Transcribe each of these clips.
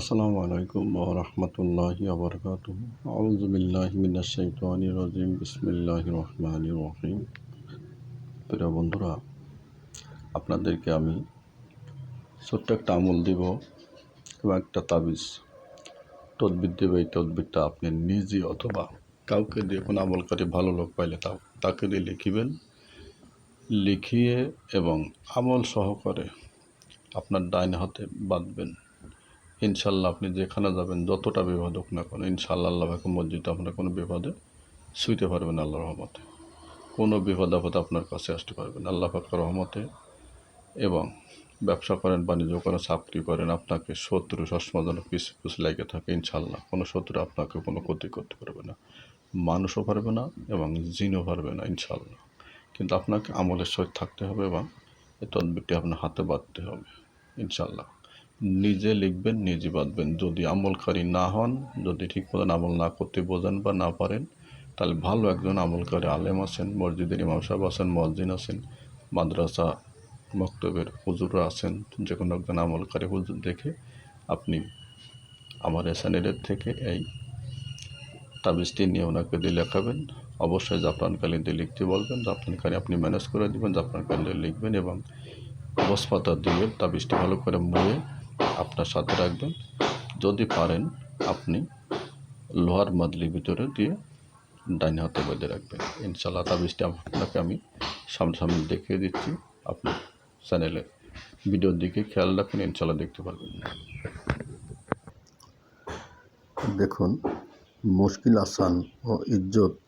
আসসালামু আলাইকুম রাহমাতুল্লাহি মিনাশ শাইতানির রাজিম। বিসমিল্লাহির রহমানির রহিম। প্রিয় বন্ধুরা, আপনাদেরকে আমি ছোট্ট একটা আমল দিব এবং একটা তাবিজ। তদবির দেবে, এই তদবিরটা আপনি নিজে অথবা কাউকে দিয়ে কোনো আমলকারী ভালো লোক পাইলে তা তাকে দিয়ে লিখিবেন। লিখিয়ে এবং আমল সহকারে আপনার ডাইন হাতে বাঁধবেন। ইনশাল্লাহ আপনি যেখানে যাবেন, যতটা বিপদ হোক না কেন, ইনশাল্লাহ আল্লাহ পাকে মসজিদে আপনার কোনো বিপদে শুইতে পারবেন আল্লাহ রহমতে। কোনো বিপদ আপদ আপনার কাছে আসতে পারবেন আল্লাহ পাকের রহমতে এবং ব্যবসা করেন, বাণিজ্য করেন, চাকরি করেন, আপনাকে শত্রু সবসময় যেন পিছু লেগে থাকে, ইনশাল্লাহ। কোনো শত্রু আপনাকে কোনো ক্ষতি করতে পারবে না। মানুষও পারবে না এবং জিনও পারবে না, ইনশাল্লাহ। কিন্তু আপনাকে আমলের সহিত থাকতে হবে এবং এই তদবিরটি আপনার হাতে বাঁধতে হবে, ইনশাল্লাহ। নিজে লিখবেন, নিজে বাঁধবেন। যদি আমলকারী না হন, যদি ঠিক মতন আমল না করতে বোঝেন বা না পারেন, তাহলে ভালো একজন আমলকারী আলেম আছেন, মসজিদের ইমাম সাহেব আছেন, মসজিদ আছেন, মাদ্রাসা মক্তবের হুজুররা আছেন যে কোনো একজন আমলকারী হুজুর দেখে আপনি আমার চ্যানেলের থেকে এই তাবিজটি নিয়ে ওনাকে দিয়ে লেখাবেন। অবশ্যই জাফরানকালি দিয়ে লিখতে বলবেন। জাফরানকালি আপনি ম্যানেজ করে দেবেন দিয়ে লিখবেন এবং বসপাতা দিয়ে তাবিজটি ভালো করে মুয়ে আপনার সাথে রাখবেন। যদি পারেন, আপনি লোহার মাদলির ভিতরে দিয়ে ডাইন হাতে বেঁধে রাখবেন। ইনশাল্লাহ তাবিজটি আপনাকে আমি সামনাসামনি দেখিয়ে দিচ্ছি। আপনি চ্যানেলে ভিডিওর দিকে খেয়াল রাখুন ইনশাল্লাহ দেখতে পারবেন। দেখুন, মুশকিল আসান ও ইজ্জত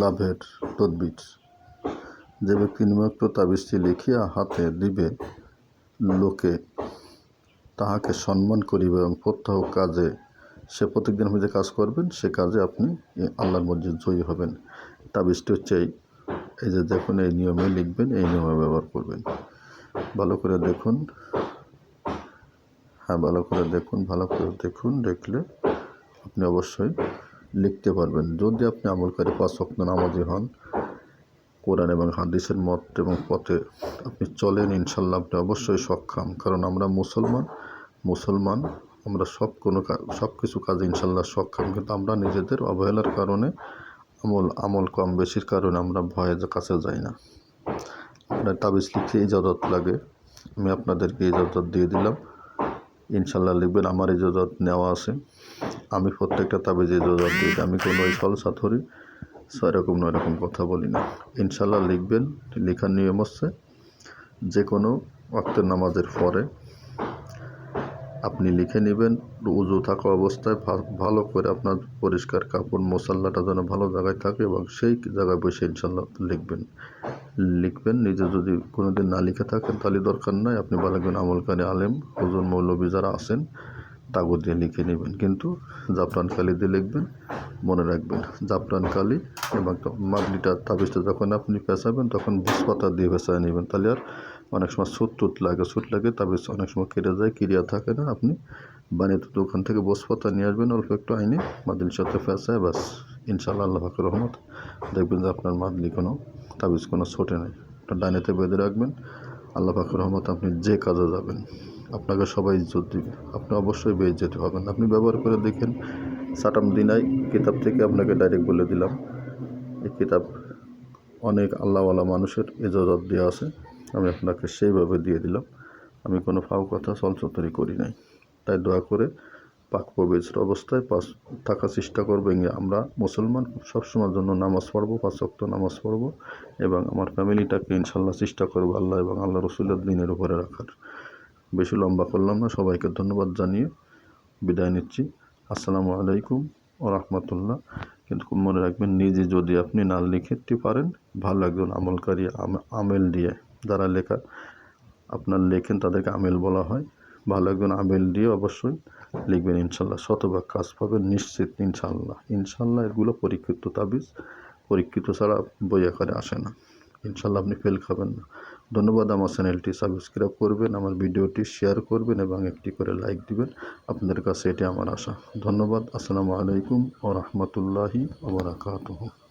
লাভের তদবির। যে ব্যক্তি নিমুক্ত তাবিজটি লিখিয়া হাতে দিবে, লোকে তাহাকে সম্মান করিবে এবং প্রত্যহ কাজে, সে প্রত্যেকদিন আপনি যে কাজ করবেন, সে কাজে আপনি আল্লাহর মসজিদ জয়ী হবেন। তাবিজটি হচ্ছে এই এই যে দেখুন এই নিয়মে লিখবেন, এই নিয়মে ব্যবহার করবেন। ভালো করে দেখুন। হ্যাঁ ভালো করে দেখুন, ভালো করে দেখুন, দেখলে আপনি অবশ্যই লিখতে পারবেন। যদি আপনি আমলকারী পাঁচ অক্ট নামাজি হন, কোরআন এবং হাদিসের মত এবং পথে আপনি চলেন, ইনশাল্লাহ আপনি অবশ্যই সক্ষম। কারণ আমরা মুসলমান মুসলমান, আমরা সব কোনো সব কিছু কাজে ইনশাল্লাহ সক্ষম। কিন্তু আমরা নিজেদের অবহেলার কারণে আমল আমল কম বেশির কারণে আমরা ভয়ে কাছে যাই না। আপনার তাবিজ লিখতে ইজাজত লাগে। আমি আপনাদেরকে ইজাজত দিয়ে দিলাম। ইনশাল্লাহ লিখবেন, আমার ইজাজত নেওয়া আছে। আমি প্রত্যেকটা তাবিজ ইজাজত দিই। আমি কোনো ফল সাথরি, সেরকম নয় এরকম কথা বলি না। ইনশাল্লাহ লিখবেন, লেখার নিয়ম হচ্ছে যে কোনো ওয়াক্তের নামাজের পরে আপনি লিখে নেবেন উজু থাকা অবস্থায় ভালো করে আপনার পরিষ্কার কাপড় মশাল্লাটা যেন ভালো জায়গায় থাকে এবং সেই জায়গায় বসে ইনশাল্লাহ লিখবেন। লিখবেন, নিজে যদি কোনো দিন না লিখে থাকেন তাহলে দরকার নাই, আপনি বলবেন আমলকারী আলেম, হুজুর মৌলবী যারা আছেন, তাগো দিয়ে লিখে নেবেন। কিন্তু জাফরান কালি দিয়ে লিখবেন, মনে রাখবেন, জাফরান কালি এবং মাগলিটা তাবিজটা যখন আপনি পেঁচাবেন, তখন বুসপাতা দিয়ে পেঁচায় নেবেন। তাহলে আর অনেক সময় সুট টুট লাগে, সুট লাগে তাবিজ অনেক সময় কেটে যায়, ক্রিয়া থাকে না। আপনি বানিয়ে দোকান থেকে বসপাতা নিয়ে আসবেন, অল্প একটু আইনে মাদলির সাথে পেঁচায় ব্যাস ইনশাল্লাহ আল্লাহ ফাকর রহমত। দেখবেন যে আপনার মাদলি কোনো তাবিজ, কোনো ছোটে নেই। ডাইনেতে বেঁধে রাখবেন, আল্লাহ ফাকর রহমত আপনি যে কাজে যাবেন, আপনাকে সবাই ইজ্জত দিবে। আপনি অবশ্যই যেতে হবেন। আপনি ব্যবহার করে দেখেন, সাটাম দিনাই কিতাব থেকে আপনাকে ডাইরেক্ট বলে দিলাম, এই কিতাব অনেক আল্লাহওয়ালা মানুষের ইজাজত দেওয়া আছে। আমি আপনাকে সেইভাবে দিয়ে দিলাম। আমি কোনো ফাও কথা চলচতরি করি নাই। তাই দয়া করে পাক পবিত্র অবস্থায় পাস থাকার চেষ্টা করবেন আমরা মুসলমান সবসময়ের জন্য নামাজ পড়ব, পাঁচ অক্ত নামাজ পড়ব এবং আমার ফ্যামিলিটাকে ইনশাল্লাহ চেষ্টা করব আল্লাহ এবং আল্লাহ রসুলের দিনের উপরে রাখার। বেশি লম্বা করলাম না, সবাইকে ধন্যবাদ জানিয়ে বিদায় নিচ্ছি। আসসালামু আলাইকুম ও রহমতুল্লাহ। কিন্তু মনে রাখবেন, নিজে যদি আপনি না লিখতে পারেন, ভালো একজন আমলকারী আমেল দিয়ে। যারা লেখা, আপনার লেখেন, তাদেরকে আমেল বলা হয়। ভালো একজন আমেল দিয়ে অবশ্যই লিখবেন, ইনশাল্লাহ। শতভাগ কাজ পাবেন, নিশ্চিত, ইনশাল্লাহ। ইনশাল্লাহ এগুলো পরীক্ষিত তাবিজ। পরীক্ষিত ছাড়া বই আকারে আসে না। ইনশাল্লাহ আপনি ফেল খাবেন না। ধন্যবাদ আমার চ্যানেলটি সাবস্ক্রাইব করবেন, আমার ভিডিওটি শেয়ার করবেন এবং একটি করে লাইক দিবেন। আপনাদের কাছে এটি আমার আশা। ধন্যবাদ। আসসালামু আলাইকুম ও রহমতুল্লাহি ওবরাকাতহ